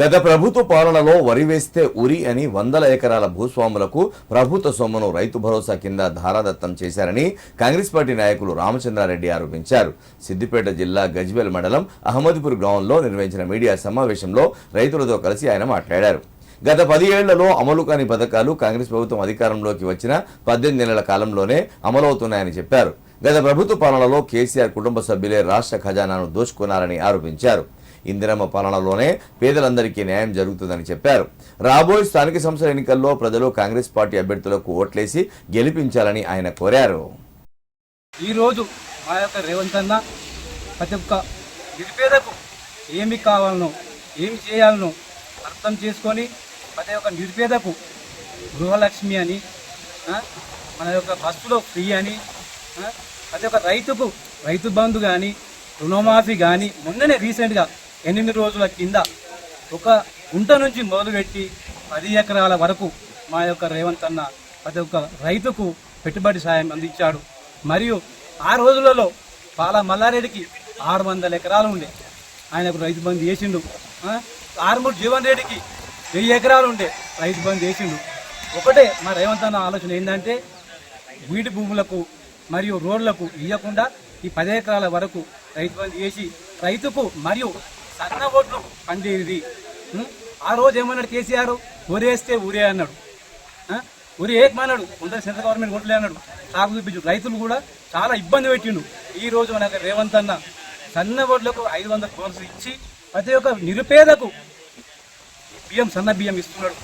గత ప్రభుత్వ పాలనలో వరి వేస్తే ఉరి అని వందల ఎకరాల భూస్వాములకు ప్రభుత్వ సొమ్మును రైతు భరోసా కింద ధారాదత్తం చేశారని కాంగ్రెస్ పార్టీ నాయకులు రామచంద్రారెడ్డి ఆరోపించారు. సిద్దిపేట జిల్లా గజ్వేల్ మండలం అహ్మద్పూర్ గ్రౌండ్లో నిర్వహించిన మీడియా సమావేశంలో రైతులతో కలిసి ఆయన మాట్లాడారు. గత పది ఏళ్ళలో అమలు కాని పథకాలు కాంగ్రెస్ ప్రభుత్వం అధికారంలోకి వచ్చిన పద్దెనిమిది నెలల కాలంలోనే అమలవుతున్నాయని చెప్పారు. గత ప్రభుత్వ పాలనలో కేసీఆర్ కుటుంబ సభ్యులే రాష్ట్ర ఖజానాను దోచుకున్నారని ఆరోపించారు. ఇందిరమ్మ పాలనలోనే పేదలందరికీ న్యాయం జరుగుతుందని చెప్పారు. రాబోయే స్థానిక సంస్థల ఎన్నికల్లో ప్రజలు కాంగ్రెస్ పార్టీ అభ్యర్థులకు ఓట్లేసి గెలిపించాలని ఆయన కోరారు. ఈరోజు మా యొక్క రేవంత్ అన్న ప్రతి ఒక్క నిరుపేదకు ఏమి కావాలనో ఏమి చేయాలనో అర్థం చేసుకొని ప్రతి ఒక్క నిరుపేదకు గృహలక్ష్మి అని మన యొక్క బస్సులో ఫ్రీ అని ప్రతి ఒక్క రైతుకు రైతు బంధు కానీ రుణమాఫీ కానీ మొన్ననే రీసెంట్గా ఎనిమిది రోజుల కింద ఒక గుంట నుంచి మొదలుపెట్టి పది ఎకరాల వరకు మా యొక్క రేవంత్ అన్న ప్రతి ఒక్క రైతుకు పెట్టుబడి సాయం అందించాడు. మరియు ఆ రోజులలో పాల మల్లారెడ్డికి ఆరు వందల ఎకరాలు ఉండే. ఆయనకు రైతు బంధు చేసిండు ఆరుమూరు జీవన్ రెడ్డికి వెయ్యి ఎకరాలు ఉండే రైతు బంధు చేసిండు ఒకటే మా రేవంత్ అన్న ఆలోచన ఏంటంటే వీటి భూములకు మరియు రోడ్లకు ఇవ్వకుండా ఈ పది ఎకరాల వరకు రైతు బంధు చేసి రైతుకు మరియు సన్న ఓట్లు పండేది ఆ రోజు ఏమన్నాడు కేసీఆర్? ఊరేస్తే ఊరే అన్నాడు. ఊరి ఏకమన్నాడు కొంత సెంట్రల్ గవర్నమెంట్ ఓట్లే అన్నాడు. సాగు చూపించు. రైతులు కూడా చాలా ఇబ్బంది పెట్టిండు. ఈ రోజు మనకు రేవంత్ అన్న సన్న ఓట్లకు ఐదు వందల బోనస్ ఇచ్చి ప్రతి ఒక్క నిరుపేదకు బియ్యం సన్న బియ్యం ఇస్తున్నాడు.